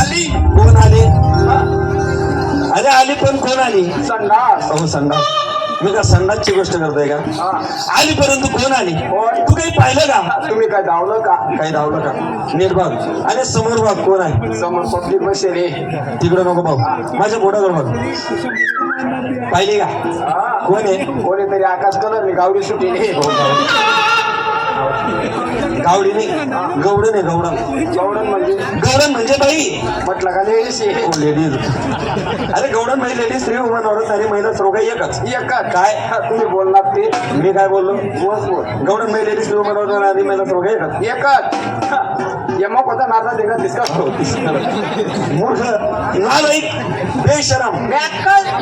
आली. कोण आली? अरे आली पण कोण आली? संडास. अहो संडास. मी का संडासची गोष्ट करतोय का? हा. आली परंतु कोण आली? तू काही पाहिलं का? तुम्ही काय धावलं का? काही धावलं का? नीट बघ. अरे समोर बघ कोण आहे? समोर पब्लिक बसेल रे. तिकडे नको बघ माझ्या बोटावर बघ. पाहिली का? हा. कोण आहे? कोणीतरी आकाश कलर मी गावडी सुटी रे गावडी नाही. गवडण आहे गवडण गवडन म्हणजे गवडण म्हणजे बाई. म्हटलं का लेडीज ओ लेडीज अरे गवडण म्हणजे लेडीज स्त्री वुमन औरत आणि महिला सर्व काही एकच. एका काय? तुम्ही बोललात ते. मी काय बोललो? बोल बोल. गवडण म्हणजे लेडीज स्त्री वुमन औरत आणि महिला सर्व काही एकच. एकच. यमक होता नाता देखत दिसका मूर्ख नालायक बेशरम.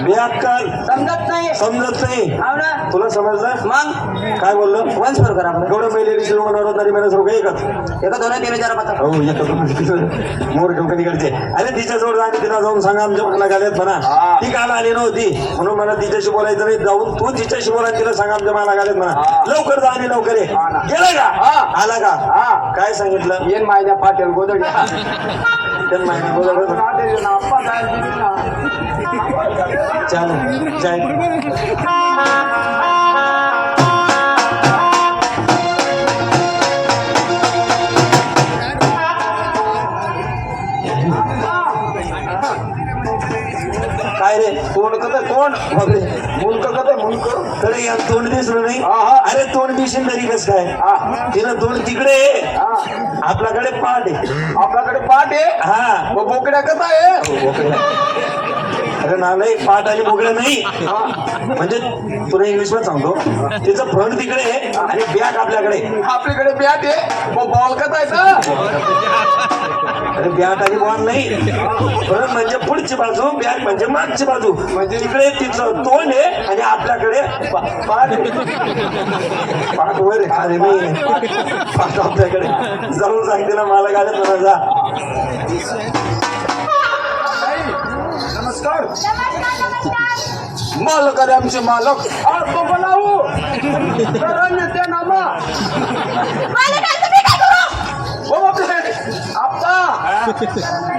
बेअक्कल समजत नाही समजत नाही हो ना तुला समजलं मग? काय बोललो? वंश बरोबर करा म्हणजे लेडीज स्त्री वुमन औरत आणि महिला सर्व काही एकच. एका दोन तीन चार पाच हो मोर कंपनीकडचे अरे तिच्या जोड आणि तिला जाऊन सांगा आमच्या मुलाला गाड्यात म्हणा. ती काल आली नव्हती. म्हणून मला तिच्याशी बोलायचं नाही. जाऊन तू तिच्याशी बोला तिला सांगा आमच्या मला गाड्यात म्हणा. लवकर जा आणि लवकर ये. गेला का. आला का? हा. काय सांगितलं? येन माझ्या पाटील गोदडी. त्यांना माहिती बोला काय रे? तोंड कत बापरे. मुंडक कत मुंडक तरी तोंड दिसलं नाही. अरे तोंड दिसेल तरी कस काय? तिनं तोंड तिकडे. आपल्याकडे पाठ आहे. आपल्याकडे पाठ आहे? हा. बोकड्या कसा आहे? अरे ना नाही पाठ आणि मोगळं नाही. म्हणजे तुला इंग्लिशमध्ये सांगतो तिचं फ्रंट तिकडे आहे आणि बॅक आपल्याकडे. आपल्याकडे बॅट आहे. मग बॉल कसा आहे तर अरे बॅट आणि बॉल नाही. फ्रंट म्हणजे पुढची बाजू बॅक म्हणजे मागची बाजू. म्हणजे? तिकडे तिचं तोंड आहे आणि आपल्याकडे पाठ. पाठ वर अरे नाही पाठ आपल्याकडे. जाऊन सांगते ना मला गाड्यात म्हणा जा. मालक अरे आमचे मालक. हो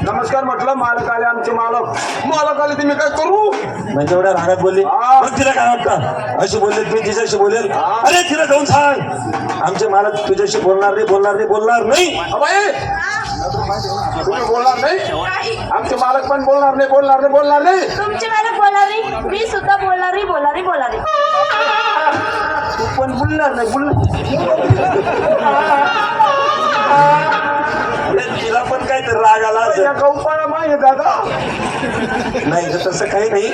नमस्कार म्हटलं मालक आले आमचे मालक. मालक आले तुम्ही काय करू? म्हणजे एवढ्या रागात बोलली. मग तिला काय वाटतं? अशी बोलले मी तिच्याशी बोलेल. अरे तिला जाऊन सांग. आमचे मालक तुझ्याशी बोलणार नाही बोलणार नाही बोलणार नाही. तुम्ही बोलणार नाही? आमचे मालक पण बोलणार नाही बोलणार नाही बोलणार नाही. तुमची मला बोलारी मी सुद्धा बोलारी बोलारी बोलारी तू पण बोलणार नाही अरे तिला पण काय तर राग आला. बोलणार गौपाळा माहिती दादा. नाही तर तसं काही नाही.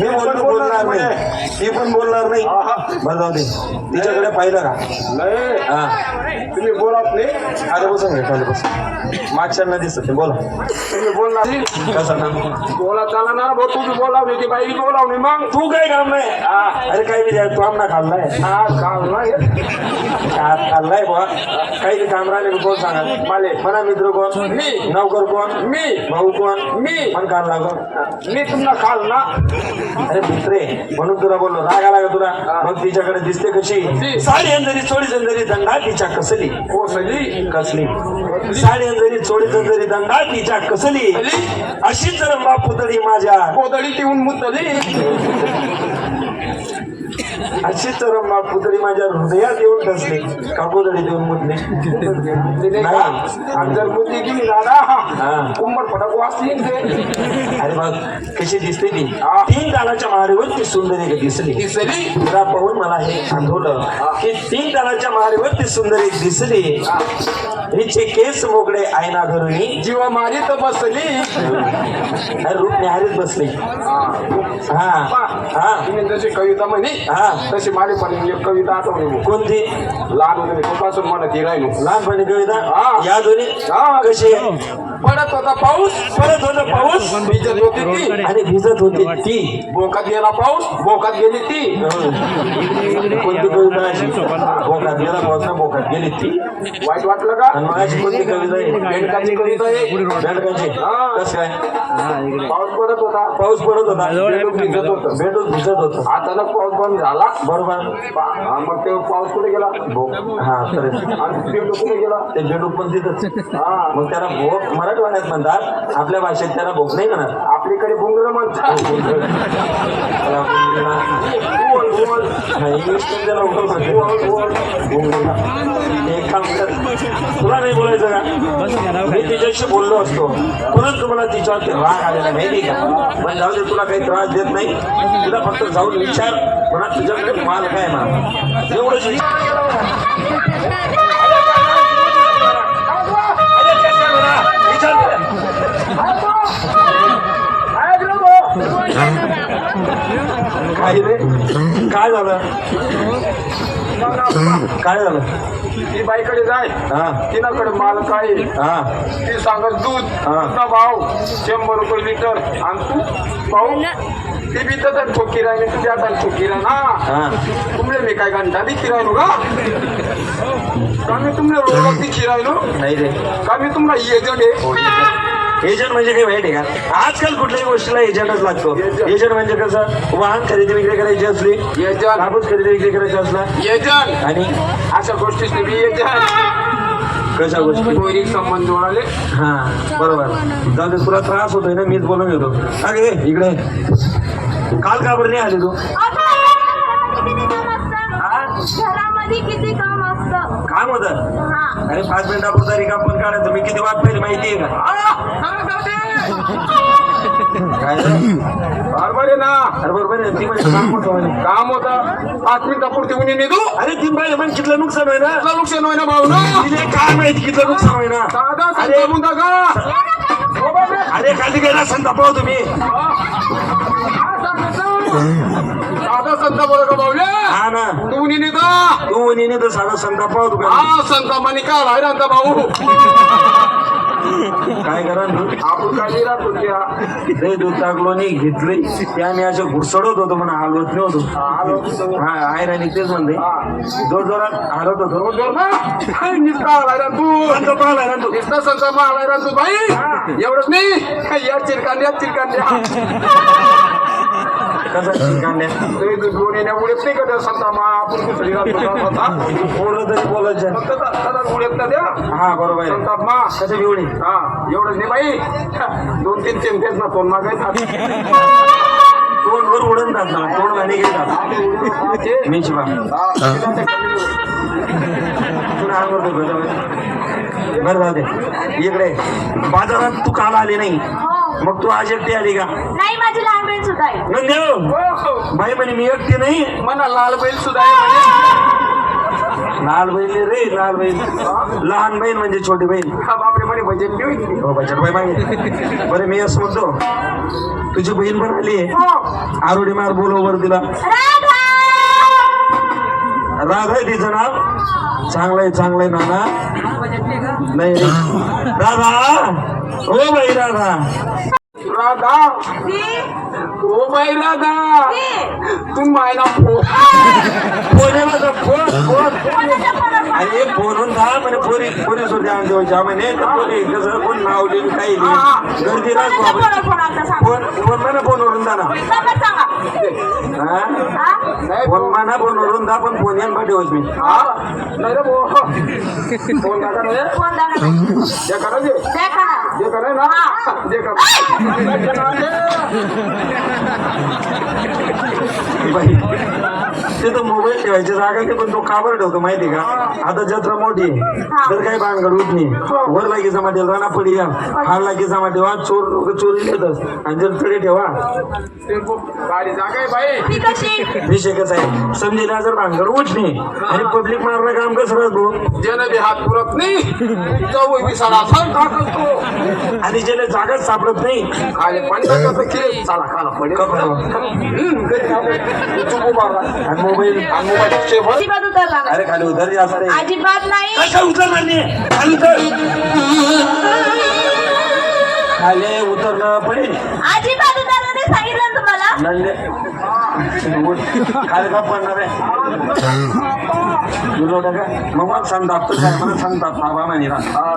मी बोलतो बोलणार नाही. ती पण बोलणार नाही. हा. दे. तिच्याकडे पाहिलं का? नाही. हा. तुम्ही बोलत नाही आले बसून घे खाली बसून. मागच्यांना दिसत बोला. तुम्ही बोलणार नाही. कसं ना बोला चाला ना भाऊ तुम्ही बोलावली ती बाई बोलावली मग? तू काम नाही? हा. अरे विचार तू आमना खाल्लाय? हा खाल्लाय. काही काम राहिले कोण सांगा? माले म्हणा मित्र कोण? मी. नौकर कोण? मी. भाऊ कोण? मी. पण काल लागून मी तुम्हाला खाल ना अरे मित्रे म्हणून तुला बोललो राग आला का तुला? मग तिच्याकडे दिसते कशी. साडी अंजरी चोळी अंजरी दंडा तिच्या कसली? सगळी कसली? साडी अंजरी चोळी अंजरी दंडा तिच्या कसली? अशी जर रंबा पुतळी माझ्या पोतळी ठेवून मुतली. अशीच रंबा पुतळी माझ्या हृदयात येऊन ठसली का पुतळी देऊन मुतली का आणि जर मुद्दी गेली दादा. कुंभर फटक वाचली अरे बघ कशी दिसते ती. तीन तालाच्या महाडीवर ती सुंदरी एक दिसली. दिसली? तिला पाहून मला हे आठवलं की तीन तालाच्या महाडीवर ती सुंदरी दिसली. हिचे केस मोकळे आयना धरून जीवा मारी तर बसली. रूप निहारीत बसली. हा. हा. तुम्ही जशी कविता म्हणे हा. तशी माझी पण एक कविता आठवली. कोणती लहान होते कुपासून म्हणत राहिलो लहानपणी कविता हा. या दोन्ही हा. कशी पडत होता पाऊस परत होता पाऊस. भिजत होती ती आणि भिजत होती ती. बोकात गेला पाऊस बोकात गेली ती. कोणती कविता अशी बोकात गेला पाऊस ना बोकात गेली ती. वाईट वाटलं का? अशी कोणती कविता आहे? बेडकाची कविता आहे. बेडकाची हा. कसं काय? पाऊस पडत होता. पाऊस पडत होता. बेडूक भिजत होतं. बेडूक भिजत होत. अचानक पाऊस बंद झाला. बरोबर. हा, मग ते पाऊस कुठे गेला? हा खरं आणि बेडूक कुठे गेला? ते बेडूक पण तिथंच. हा. मग त्याला भोक मराठी मराठवाड्यात म्हणतात. आपल्या भाषेत त्याला भोग नाही म्हणत. आपलीकडे बुंगळ म्हणतात. बुंगीला. एक काम कर. तुला नाही बोलायचं का? मी तिच्याशी बोललो असतो. परंतु मला तिच्यावरती राग आलेला माहिती का? पण जाऊ दे तुला काही त्रास देत नाही. तुला फक्त जाऊन विचार. म्हणा तुझ्याकडे माल काय म्हणा. एवढंच काय झालं? काय झालं? ती बाईकडे जाय. हा. तिनाकडे माल काय हा. ती सांगत दूध हा. दूधचा भाव शंभर रुपये लिटर. आणि तू भाऊ ती बी तर ठोकी राहिली तुझ्या आता ठोकी राह ना. हा. तुमले मी काय घंटा दिखी राहिलो का? का मी तुमले रोड दिखी राहिलो नाही रे. का मी तुम्हाला एजंट आहे एजंट म्हणजे काय माहिती आहे का? आजकाल कुठल्याही गोष्टीला एजंटच लागतो. एजंट म्हणजे कसं? वाहन खरेदी विक्री करायची असली एजंट कापूस खरेदी विक्री करायची असला एजंट आणि अशा गोष्टीच मी एजंट कशा गोष्टी? संबंध जोडाले. हा बरोबर. जाऊ दे तुला त्रास होतोय ना मीच बोलून घेतो. अगे इकडे. काल का बरं नाही आली तू? घरामध्ये किती काम असतं? काम होतं? हा. अरे पाच मिनिटापुरता रिकाम पण काढायचं मी किती वाट पाहिजे माहिती आहे का? बरोबर आहे ना? अरे बरोबर आहे. ती म्हणजे काम मोठं म्हणे. काम होतं. पाच मिनिटापुरती उन्ही निघू. अरे तीन पाहिजे पण कितलं नुकसान होय ना तुला नुकसान होय ना भाऊ ना? तिने काय माहिती कितलं नुकसान होय ना दादा अरे मुंदा का. अरे खाली गेला संतापाव तुम्ही. दादा संत बरं का भाऊले हा ना. तू उन्ही निघा तू नेने तर साधा संतापाव तू हा संत मनी का राहिला भाऊ? काय करा मी आपण काय राहत होत्या ते दूध टाकलो नाही घेतले. ते आम्ही असे घुसडत होतो म्हणा हलवत नव्हतो हा आहे राणी तेच म्हणते जोर जोरात हलत होतो. जोर ना निसका राहिला तू संत पाहिला ना तू निसका संत राहिला तू भाई एवढंच नाही. या चिरकांड्या चिरकांड्या. कसं कांड्या ते नाही का त्या मा आपण फक्त दादा उडत ना हा बरोबर आहे. संताप मा हा एवढंच नाही बाई दोन तीन चेमकेच ना तोंड मागायचा दोन वर उडून जात ना तोंड घेतात मी शिवा तुला बरं जाऊ दे. इकडे बाजारात तू काल आली नाही. मग तू आज एकटी आली का? नाही माझी लहान बहीण सुद्धा आहे. नंदेव बाई म्हणे मी एकटी नाही. मना लाल बैल सुद्धा आहे म्हणे. लाल बहीण रे लाल बहीण. लहान बहीण म्हणजे छोटी बहीण. हा बापरे म्हणे भजन ठेवी हो बचत बाई मागे. बरं मी असं म्हणतो तुझी बहीण पण आली आहे. हो. आरोडी मार बोलव वर तिला राधा! राधा आहे तिचं नाव. चांगलं आहे चांगलं आहे नाना. नाही. राधा. हो बाई राधा. राधा. O by Radha. ती मायना फो फोन आहे माझा फोन फोन. अरे फोन दहा म्हणे पोरी पोरी सुद्धा देवाच्या म्हणे. तर पोरी कसं कोण नाव लिहिली काही गर्दी राहत फोन म्हणा फोनवरून जा ना. फोन म्हणा फोनवरून जा पण फोन यान पाठवच मी. हा? फोन जे जे. ना. जे करे. ना जे करा बाई ते तर मोबाईल ठेवायची जागा नाही पण तो काबर ठेवतो माहिती का? आता जत्रा मोठी आहे. तर काही भानगड होत नाही. वर लागी समाटी राणा पडी या. हार लागी समाटी वा चोर लोक चोरी येतच आणि जर तरी ठेवा. जागा आहे. समजेला जर भानगड उठणे आणि पब्लिक मारणं काम कसं राहतो? ज्यानं बी हात पुरत नाही आणि ज्याला जागाच सापडत नाही खाली पंधरा कसं केले चला खाला पडे उभा राहा. आणि मोबाईल आणि अजिबात अरे खाली उतर जास्त रे अजिबात नाही. कशा उतरणार नाही खाली उतर. खाली उतरणं पडेल. अजिबात सांगितलं तुम्हाला? का पडणार आहे? तुझं का मग मला सांग मला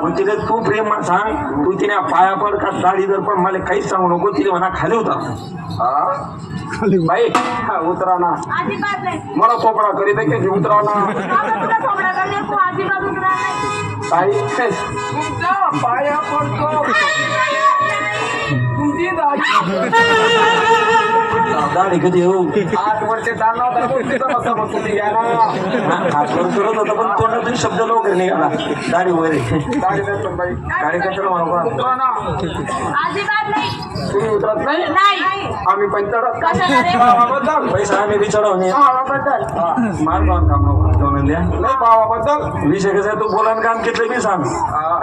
मग तिला तू प्रेम सांग. तू तिने पाया पड का दाढी जर पण मला काहीच सांगू नको. तिने म्हणा खाली होता बाई उतरा ना. मला चोपडा करीत आहे की उतरा ना. बाबा तुला थोबडा तुमची दाढी कधी येऊ? आठ वर्षे चालला होता बसा होता पण तोंडातून शब्द लवकर निघाला. दाढी वगैरे. बाई. गाडी कशाला म्हणू का अजिबात नाही. तुम्ही उतरत नाही? नाही. आम्ही पण चढत भावाबद्दल. पैसा आम्ही भावाबद्दल. मार जाऊन काम द्या नाही भावाबद्दल. विषय कसा आहे, तू बोलायला काम घेतलं मी सांग.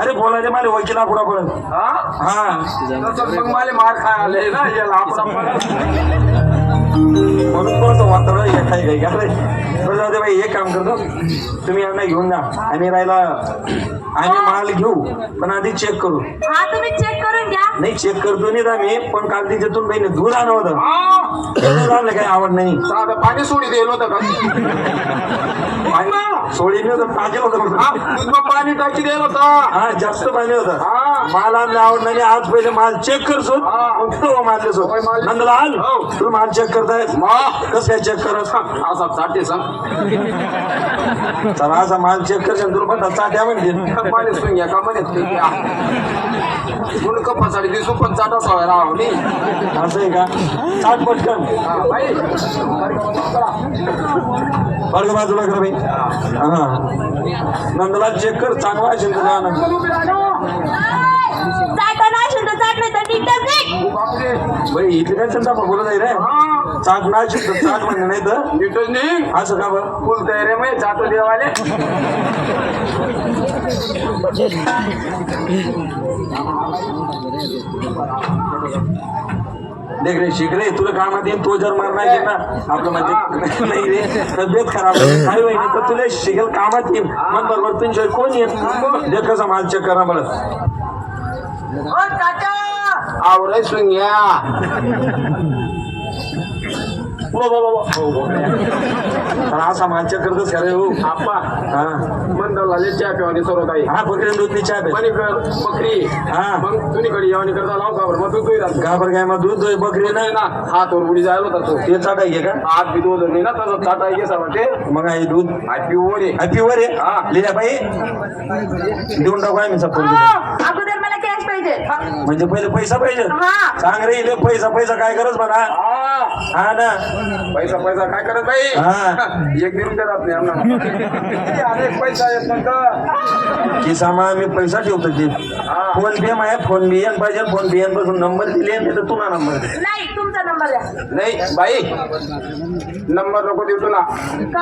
अरे बोलायला मला वकिला पुरा पडत हा? हा. मग मला मार खाय आले ना याला आपण म्हणून कोणतं वातावरण हे काही बाई एक काम करतो. तुम्ही यांना घेऊन जा. आणि राहिला आम्ही माल घेऊ पण आधी चेक करू. हा तुम्ही चेक करून घ्या. नाही चेक करतो नाही आम्ही पण काल तिच्यातून बहिणी दूध आणलं होतं. हा. दूध आणलं काही आवड नाही. साधं पाणी सोडी दिलं होतं का? आणि सोडी नाही होतं पाहिजे होतं हा पाणी टाकी दिलं होतं. हा जास्त पाणी होतं. हा. माल आणलं आवड नाही आज पहिले माल चेक हा. मग तो माल- नंदलाल हो. तू माल चेक करताय? कसं काय चेक करत? असा साठी सांग. चला असा माल चेक करशील तुला पण चाट्या सुन घ्या का म्हणे? ते घ्या म्हणून कपासाठी दिसू पण चाटा सवय राहा मी असं आहे का? चाट पटकन. बाई. वर्ग बाजूला कर हा. नंदलाल चेक कर चांगला असेल तुला ना. चाटा नाही तर नाही. नाही बाई इथे काय बोलत आहे रे? हा. चाट नाही तर चाट म्हणजे नाही तर? नीटच नाही. असं का बरं? फुल तयारी चाटो देवाले. देख रे शिक रे तुला कामात येईल तो जर मार नाही गेला आपलं म्हणजे नाही रे तब्येत खराब आहे. काय होईल तर तुला शिकेल कामात येईल मग बरोबर तुमच्या कोण येईल? देख कसा माल चेक करा बरं ओ चाचा! आवराय सुन असा हो आप्पा हा. चहा पिवानी सर्व काही हा बकरी दूध चहा पे मणिकर बकरी. हा. मग करता लाव का बरं मग तू तू राहत. घाबर काय मग दूध बकरी नाही ना. उडी जायला होता तो. ते घे का? हात बी दोन नाही ना तसं चाटा घे सर ते. मग दूध. प्युअर आहे. हा. लिहिल्या बाई. देऊन टाकू आम्ही सपोर्ट अगोदर मला कॅश पाहिजे. म्हणजे पहिले पैसा पाहिजे? हा. सांग रे इले पैसा पैसा काय करत म्हणा हा. हा ना. पैसा पैसा काय करत बाई? हा. एक दिन करत नाही अनेक पैसा येत नंतर खिसामा आम्ही पैसा ठेवतो ते हा. फोन पे माया फोन बी येन पाहिजे फोन बी येन पासून नंबर दिले आणि तिथं तुला नंबर नाही तुमचा नंबर द्या. नाही बाई. नंबर नको देतो ना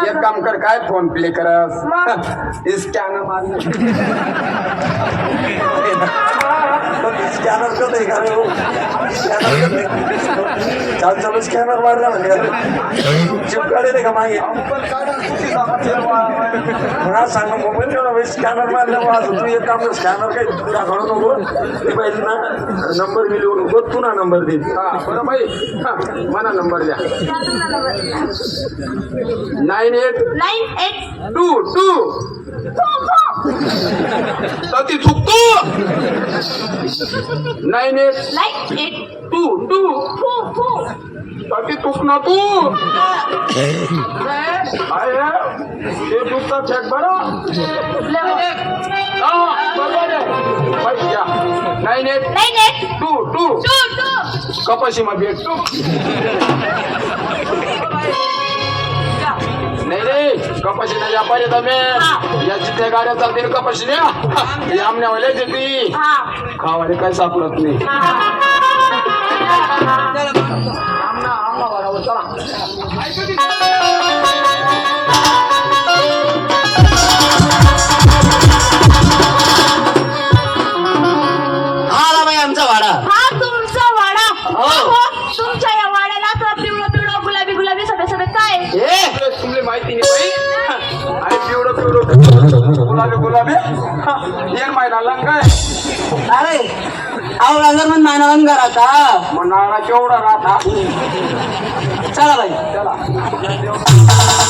एक काम कर काय फोन प्ले करस? स्कॅनर मार स्कॅनर करत आहे का रे हो? स्कॅनर. चाल चालू स्कॅनर मारला म्हणजे चिप काढेल का मागे मला सांग मोबाईल ठेवला स्कॅनर मारल्या आज तू एक काम कर स्कॅनर काही दाखवू नको ते पहिले ना नंबर बी लिहू नको तू ना नंबर दे बरं बाई मला नंबर द्या nine eight nine eight two two ती चुकतो nine eight nine eight two two फू फू ती चुक ना तू. आहे ते चुकता चेक बरं हा बरोबर आहे. बाई घ्या. Nine eight nine eight two two two two कपाशी मा भेट टू नाही रे कपाशी नाही व्यापारी तुम्ही. या जिथे गाड्या चालतील कपाशी न्या. आमने वाले ती हा. खावाले काय सापडत नाही. गुलाबी गुलाबी सगळे सगळे काय ए! तुमले माहिती नाही बाई. अरे पिवडं पिवडं गुलाबी गुलाबी. येन माहिती आला काय अरे आवळा जर मग मानवन घरात मग नारा केवढा राहता चला बाई. चला.